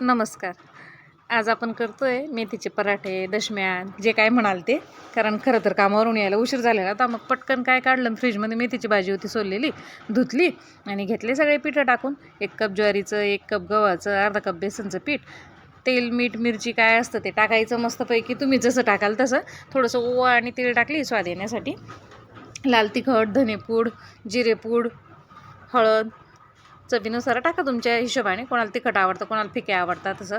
नमस्कार. आज आपण करतो आहे मेथीचे पराठे दशम्या जे काय म्हणाल ते. कारण खरं तर कामावरून यायला उशीर झालेला तर मग पटकन काय काढलं फ्रीजमध्ये मेथीची भाजी होती सोललेली धुतली आणि घेतले सगळे पिठं टाकून. एक कप ज्वारीचं एक कप गव्हाचं अर्धा कप बेसनचं पीठ. तेल मीठ मिरची काय असतं ते टाकायचं मस्तपैकी. तुम्ही जसं टाकाल तसं. थोडंसं ओवा आणि तेल टाकली स्वाद येण्यासाठी. लाल तिखट धनेपूड जिरेपूड हळद चवीनुसार टाका तुमच्या हिशोबाने. कोणाला तिखट आवडतं कोणाला फिके आवडतात तसं.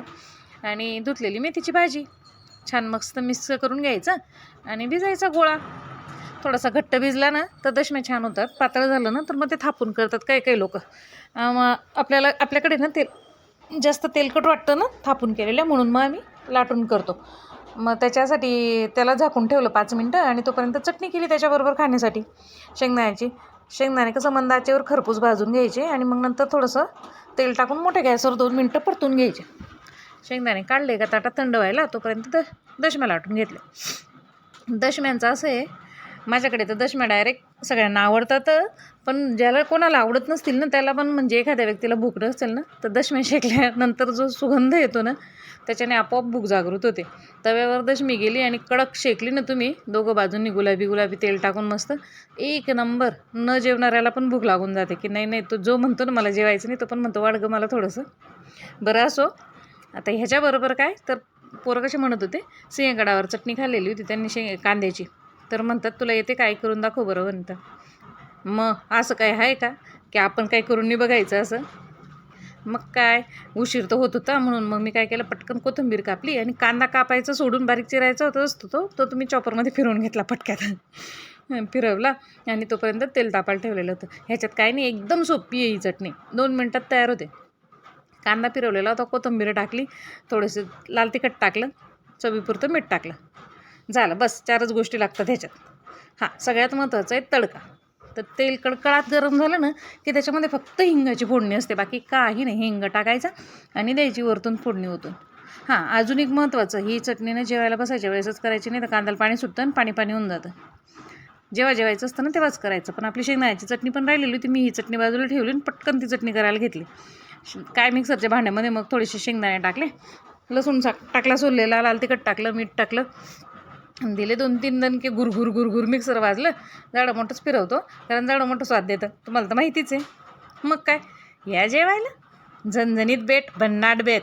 आणि धुतलेली मेथीची भाजी. छान मस्त मिक्स करून घ्यायचं आणि भिजायचा गोळा. थोडासा घट्ट भिजला ना तर दशम्या छान होतात. पातळ झालं ना तर मग ते थापून करतात काही काही लोक. आपल्याला आपल्याकडे ना तेल जास्त तेलकट वाटतं ना थापून केलेल्या म्हणून मग आम्ही लाटून करतो. मग त्याच्यासाठी त्याला झाकून ठेवलं पाच मिनटं आणि तोपर्यंत चटणी केली त्याच्याबरोबर खाण्यासाठी शेंगदाण्याची. शेंगदाणे कसं मंद आचेवर खरपूस भाजून घ्यायचे आणि मग नंतर थोडंसं तेल टाकून मोठ्या गॅसवर दोन मिनटं परतून घ्यायचे. शेंगदाणे काढले का ताटात थंड व्हायला तोपर्यंत द दशम्या लाटून घेतले. दशम्यांचं असं आहे माझ्याकडे तर दशम्या डायरेक्ट सगळ्यांना आवडतात पण ज्याला कोणाला आवडत नसतील ना त्याला पण म्हणजे एखाद्या व्यक्तीला भूक नसेल ना तर दशम्या शेकल्यानंतर जो सुगंध येतो ना त्याच्याने आपोआप भूक जागृत होते. तव्यावर दशमी गेली आणि कडक शेकली ना तुम्ही दोघं बाजूंनी गुलाबी गुलाबी तेल टाकून मस्त एक नंबर न जेवणाऱ्याला पण भूक लागून जाते की नाही नाही तो जो म्हणतो ना मला जेवायचं नाही तो पण म्हणतो वाढ गं मला थोडंसं. बरं असो आता ह्याच्याबरोबर काय तर पोरं कसे म्हणत होते सिंहगडावर चटणी खाल्लेली होती त्यांनी शे कांद्याची. तर म्हणतात तुला येते काय करून दाखव बरं म्हणतं. मग असं काय आहे का? की आपण काय करून नाही बघायचं असं? मग काय? उशीर तर होत होता म्हणून मग मी काय केलं पटकन कोथिंबीर कापली आणि कांदा कापायचा सोडून बारीक चिरायचा होता असतो तो तो तुम्ही चॉपरमध्ये फिरवून घेतला पटक्यात. फिरवला आणि तोपर्यंत तेल तापायला ठेवलेलं होतं. ह्याच्यात काय नाही एकदम सोपी आहे ही चटणी. दोन मिनटात तयार होते. कांदा फिरवलेला होता कोथिंबीर टाकली थोडंसं लाल तिखट टाकलं चवीपुरतं मीठ टाकलं. झालं. बस चारच गोष्टी लागतात ह्याच्यात. हां सगळ्यात महत्त्वाचं आहे तडका. तर तेल कडकळात गरम झालं ना की त्याच्यामध्ये फक्त हिंगाची फोडणी असते. बाकी काही नाही. हिंग टाकायचा आणि द्यायची वरतून फोडणी होतून हां अजून एक महत्त्वाचं ही चटणीनं जेवायला बसायच्या वेळेसच करायची नाही तर कांद्याला पाणी सुटतं आणि पाणी पाणी होऊन जातं. जेव्हा जेवायचं असतं ना तेव्हाच करायचं. पण आपली शेंगदाण्याची चटणी पण राहिलेली होती. मी ही चटणी बाजूला ठेवली आणि पटकन ती चटणी करायला घेतली. काय मिक्सरच्या भांड्यामध्ये मग थोडेसे शेंगदाणे टाकले. लसूण टाकला सोललेला लाल तिखट टाकलं मीठ टाकलं. दिले दोन तीन दणके गुरघुर गुरघुर मिक्सर वाजलं जाडं मोठंच फिरवतो कारण जाडं मोठं स्वाद देतं. तुम्हाला तर माहितीच आहे. मग काय? या जेवायला? झणझणीत बेट भन्नाट बेत.